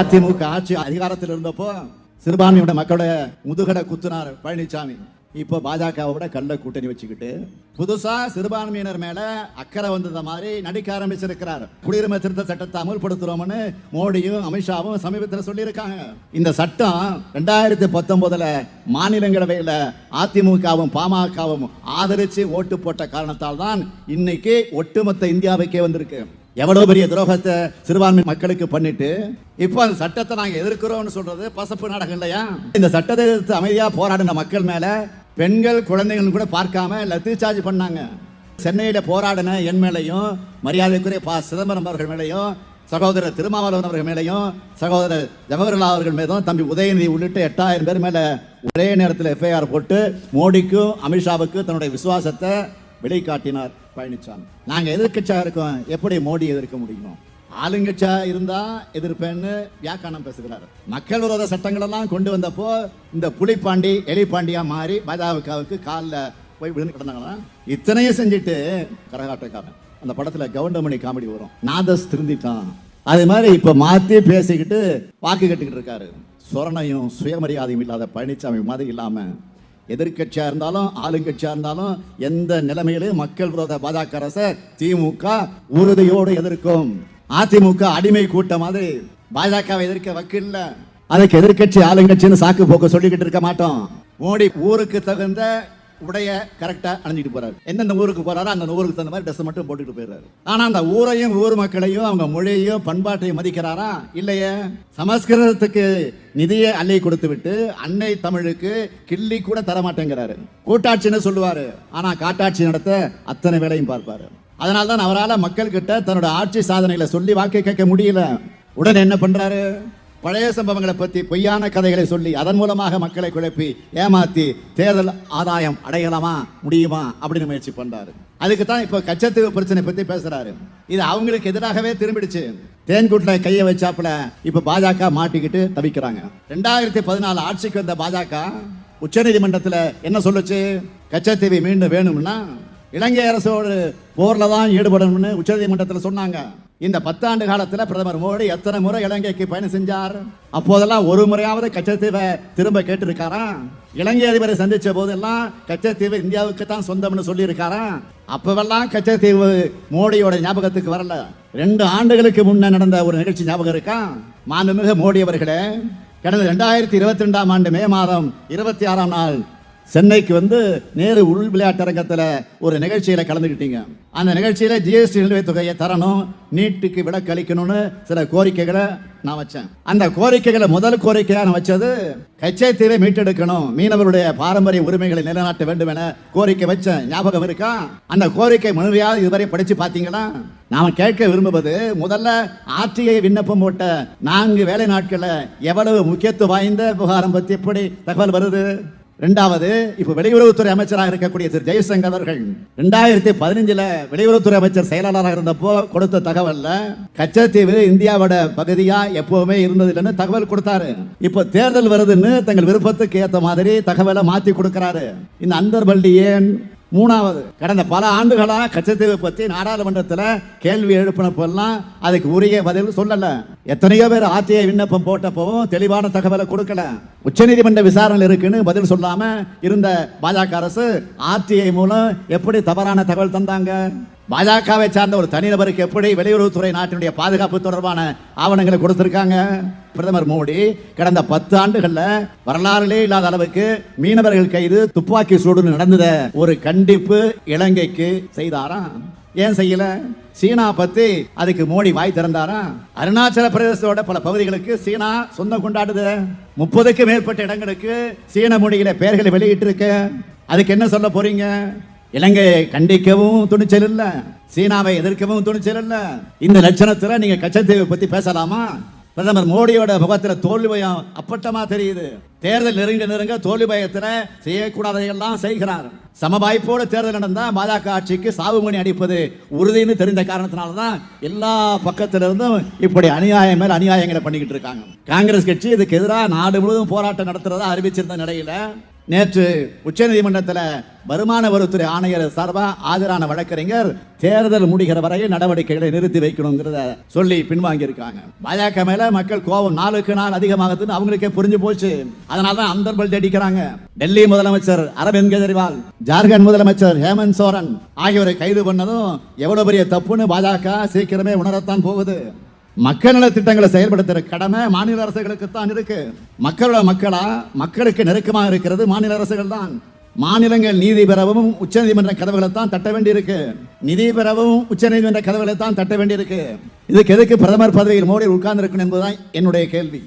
அதிமுக ஆட்சி அதிகாரத்தில் இருந்தப்போ சிறுபான்மையோட மக்களோட முதுகடை குத்துனார் பழனிசாமி இப்போ பாஜகவோட கள்ள கூட்டணி வச்சுக்கிட்டு புதுசா சிறுபான்மையினர் மேல அக்கறை வந்தத மாதிரி நடிக்க ஆரம்பிச்சிருக்கிறார். குடியுரிமை திருத்த சட்டத்தை அமல்படுத்துறோம்னு மோடியும் அமித்ஷாவும் சமீபத்தில் சொல்லியிருக்காங்க. இந்த சட்டம் ரெண்டாயிரத்தி பத்தொன்பதுல மாநிலங்களவையில் அதிமுகவும் பாமகவும் ஆதரிச்சு ஓட்டு போட்ட காரணத்தால் தான் இன்னைக்கு ஒட்டுமொத்த இந்தியாவுக்கே வந்திருக்கு. எவ்வளவு பெரிய துரோகத்தை சிறுபான்மை மக்களுக்கு பண்ணிட்டு இப்போ அந்த சட்டத்தை நாங்கள் எதிர்க்கிறோம்னு சொல்றது பசப்பு நாடகம் இல்லையா? இந்த சட்டத்தை எதிர்த்து அமைதியாக போராடின மக்கள் மேல பெண்கள் குழந்தைகள் கூட பார்க்காம லத்தி சார்ஜ் பண்ணாங்க. சென்னையில போராடின என் மேலையும் மரியாதைக்குரிய பா சிதம்பரம் அவர்கள் மேலையும் சகோதரர் திருமாவளவன் அவர்கள் மேலையும் சகோதரர் ஜவஹர்லால் அவர்கள் மேலும் தம்பி உதயநிதி உள்ளிட்ட எட்டாயிரம் பேர் மேல ஒரே நேரத்தில் எஃப்ஐஆர் போட்டு மோடிக்கும் அமித்ஷாவுக்கும் தன்னுடைய விசுவாசத்தை வெளிக்காட்டினார். பழனிசாமி நாங்க எதிர்கட்சியா இருக்கோம் எப்படி மோடி எதிர்க்க முடியும்? ஆளுங்கட்சியா இருந்தா எதிர்ப்பேன்னு வியாக்கானம் பேசுகிறார். மக்கள் விரோத சட்டங்கள் எல்லாம் கொண்டு வந்தப்போ இந்த புலிப்பாண்டி எலிப்பாண்டியா மாறி பாஜகவுக்கு காலில் போய் விழுந்து கிடந்தாங்கன்னா இத்தனையும் செஞ்சுட்டு கரகாட்டக்காரன். அந்த படத்துல கவுண்டமணி காமெடி வரும். நாதஸ் திருந்திட்டான். அது மாதிரி இப்ப மாத்தி பேசிக்கிட்டு வாக்கு கட்டுக்கிட்டு இருக்காரு. சொரணையும் சுயமரியாதையும் இல்லாத பழனிசாமி மாதிரி இல்லாமல் எதிர்கட்சியாக இருந்தாலும் ஆளுங்கட்சியாக இருந்தாலும் எந்த நிலைமையிலும் மக்கள் விரோத பாஜக அரசை திமுக உறுதியோடு எதிர்க்கும். அதிமுக அடிமை கூட்டம் மாதிரி பாஜகவை எதிர்க்க வக்கில்ல அதுக்கு எதிர்க்கட்சி ஆளுங்கட்சின்னு சாக்கு போக்க சொல்லிக்கிட்டு இருக்க மாட்டோம். மோடி ஊருக்கு தகுந்த உடைய கரெக்டாக அணிஞ்சிட்டு போறாரு. எந்தெந்த ஊருக்கு போறாரோ அந்த ஊருக்கு தகுந்த மாதிரி ட்ரெஸ் மட்டும் போட்டுட்டு போயிடுறாரு. ஆனால் அந்த ஊரையும் ஊர் மக்களையும் அவங்க மொழியையும் பண்பாட்டையும் மதிக்கிறாரா? இல்லையே. சமஸ்கிருதத்துக்கு நிதியை அள்ளி கொடுத்து விட்டு அன்னை தமிழுக்கு கிள்ளி கூட தர மாட்டேங்கிறாரு கூட்டாட்சின்னு சொல்லுவாரு. ஆனால் காட்டாட்சி நடத்த அத்தனை வேலையும் பார்ப்பாரு. அதனால்தான் அவரால் மக்கள்கிட்ட தன்னோட ஆட்சி சாதனைகளை சொல்லி வாக்கு கேட்க முடியல. உடனே என்ன பண்றாரு? பழைய சம்பவங்களை பற்றி பொய்யான கதைகளை சொல்லி அதன் மூலமாக மக்களை குழப்பி ஏமாற்றி தேர்தல் ஆதாயம் அடையலாமா முடியுமா அப்படின்னு முயற்சி பண்ணுறாரு அதுக்கு தான் இப்போ கச்சத்தீவு பிரச்சனை பற்றி பேசுகிறாரு இது அவங்களுக்கு எதிராகவே திரும்பிடுச்சு. தேன்கூட்டில் கையை வச்சாப்புல இப்போ பாஜக மாட்டிக்கிட்டு தவிக்கிறாங்க. ரெண்டாயிரத்தி பதினாலு ஆட்சிக்கு வந்த பாஜக உச்சநீதிமன்றத்தில் என்ன சொல்லுச்சு? கச்சத்தீவை மீண்டும் வேணும்னா இலங்கை அரசோடு போரில் தான் ஈடுபடணும்னு உச்சநீதிமன்றத்தில் சொன்னாங்க. இந்த பத்தாண்டு காலத்தில் பிரதமர் மோடி எத்தனை முறை இலங்கைக்கு பயணம் செஞ்சார்? அப்போதெல்லாம் ஒரு முறையாவது கச்சத்தீவை திரும்ப கேட்டிருக்காரா? இலங்கை அதிபரை சந்திச்ச போதெல்லாம் கச்சத்தீவு இந்தியாவுக்கு தான் சொந்தம்னு சொல்லியிருக்காரா? அப்பவெல்லாம் கச்சத்தீவு மோடியோட ஞாபகத்துக்கு வரல. ரெண்டு ஆண்டுகளுக்கு முன்னே நடந்த ஒரு நிகழ்ச்சி ஞாபகம் இருக்கா? மாண்புமிகு மோடி அவர்களே கடந்த ரெண்டாயிரத்தி இருபத்தி ரெண்டாம் ஆண்டு மே மாதம் இருபத்தி ஆறாம் நாள் சென்னைக்கு வந்து நேரு உள் விளையாட்டரங்கத்தில் ஒரு நிகழ்ச்சியில் கலந்துக்கிட்டீங்க அந்த நிகழ்ச்சியில் ஜிஎஸ்டி நிலுவைத் தொகையை தரணும் நீட்டுக்கு விலக்கு அளிக்கணும்னு சில கோரிக்கைகளை நான் வச்சேன். அந்த கோரிக்கைகளை முதல் கோரிக்கையாக நான் வச்சது கச்சைத்தீவை மீட்டெடுக்கணும் மீனவருடைய பாரம்பரிய உரிமைகளை நிலைநாட்ட வேண்டும் என கோரிக்கை வச்சேன். ஞாபகம் இருக்கா? அந்த கோரிக்கை முழுமையாக இதுவரை படித்து பார்த்தீங்கன்னா நாம் கேட்க விரும்புவது முதல்ல ஆட்சியை விண்ணப்பம் போட்ட நான்கு வேலை நாட்களில் எவ்வளவு முக்கியத்துவம் வாய்ந்த விவகாரம் பற்றி எப்படி தகவல் வருது? ரெண்டாவது இப்ப வெளியுறவுத்துறை அமைச்சராக இருக்கக்கூடிய திரு. ஜெய்சங்கர் அவர்கள் ரெண்டாயிரத்தி பதினஞ்சுல வெளியுறவுத்துறை அமைச்சர் செயலாளராக இருந்தப்போ கொடுத்த தகவல்ல கச்சத்தீவு இந்தியாவோட பகுதியா எப்பவுமே இருந்தது இல்லைன்னு தகவல் கொடுத்தாரு. இப்போ தேர்தல் வருதுன்னு தங்கள் விருப்பத்துக்கு ஏத்த மாதிரி தகவலை மாத்தி கொடுக்கிறாரு. இந்த அந்தர்பள்ளி ஏன்? மூணாவது கடந்த பல ஆண்டுகளாக கச்சத்தீவை பற்றி நாடாளுமன்றத்தில் கேள்வி எழுப்பினப்பெல்லாம் அதுக்கு உரிய பதில் சொல்லலை. எத்தனையோ பேர் ஆர்டிஐ விண்ணப்பம் போட்டப்பவும் தெளிவான தகவலை கொடுக்கல. உச்சநீதிமன்ற விசாரணை இருக்குன்னு பதில் சொல்லாம இருந்த பாஜக அரசு ஆர்டிஐ மூலம் எப்படி தவறான தகவல் தந்தாங்க? பாஜகவை சார்ந்த ஒரு தனிநபருக்கு எப்படி வெளியுறவுத்துறை நாட்டினுடைய பாதுகாப்பு தொடர்பான ஆவணங்களை கொடுத்திருக்காங்க? பிரதமர் மோடி கடந்த பத்து ஆண்டுகள்ல வரலாறுலே இல்லாத அளவுக்கு மீனவர்கள் கைது துப்பாக்கி சூடு நடந்தத ஒரு கண்டிப்பு இலங்கைக்கு செய்தாராம். ஏன் செய்யல? சீனா பத்தி அதுக்கு மோடி வாய் திறந்தாரா? அருணாச்சல பிரதேசத்தோட பல பகுதிகளுக்கு சீனா சொந்தம் கொண்டாடுது. முப்பதுக்கு மேற்பட்ட இடங்களுக்கு சீன மொழியில பெயர்களை வெளியிட்டு இருக்கு அதுக்கு என்ன சொல்ல போறீங்க? இலங்கையை கண்டிக்கவும் துணிச்சல் இல்ல. சீனாவை எதிர்க்கவும் துணிச்சல் இல்ல. இந்த லட்சணத்துல நீங்க கச்சத்தீவை பத்தி பேசலாமா? பிரதமர் மோடியோட முகத்துல தோல்வியம் அப்பட்டமா தெரியுது. தேர்தல் நெருங்க நெருங்க தோல்வி பயத்தில் செய்யக்கூடாதையெல்லாம் செய்கிறார். சமவாய்ப்போட தேர்தல் நடந்தால் பாஜக ஆட்சிக்கு சாவுமணி அடிப்பது உறுதின்னு தெரிந்த காரணத்தினால தான் எல்லா பக்கத்திலிருந்தும் இப்படி அநியாயம் மேல் அநியாயங்களை பண்ணிக்கிட்டு இருக்காங்க. காங்கிரஸ் கட்சி இதுக்கு எதிராக நாடு முழுவதும் போராட்டம் நடத்துறதா அறிவிச்சிருந்த நிலையில நேற்று உச்சநீதிமன்றத்தில் வருமான வரித்துறை ஆணையர் சார்பாக ஆஜரான வழக்கறிஞர் தேர்தல் முடிகிற வரையில் நடவடிக்கைகளை நிறுத்தி வைக்கணுங்கிறத சொல்லி பின்வாங்கியிருக்காங்க. பாஜக மேல மக்கள் கோபம் நாளுக்கு நாள் அதிகமாகுதுன்னு அவங்களுக்கே புரிஞ்சு போச்சு. அதனால தான் அந்தர்பல் பல்ட் அடிக்கிறாங்க டெல்லி முதலமைச்சர் அரவிந்த் கெஜ்ரிவால் ஜார்க்கண்ட் முதலமைச்சர் ஹேமந்த் சோரன் ஆகியோரை கைது பண்ணதும் எவ்வளவு பெரிய தப்புன்னு பாஜக சீக்கிரமே உணரத்தான் போகுது. மக்கள் நல திட்டங்களை செயல்படுத்துற கடமை மாநில அரசுகளுக்கு தான் இருக்கு. மக்களோட மக்களா மக்களுக்கு நெருக்கமாக இருக்கிறது மாநில அரசுகள் தான் மாநிலங்கள் நீதி பெறவும் உச்சநீதிமன்ற கதவுகளை தான் தட்ட வேண்டியிருக்கு. நிதி பெறவும் உச்சநீதிமன்ற கதவுகளை தான் தட்ட வேண்டியிருக்கு. இதுக்கு எதுக்கு பிரதமர் பதவியில் மோடி உட்கார்ந்து இருக்கணும் என்பதுதான் என்னுடைய கேள்வி.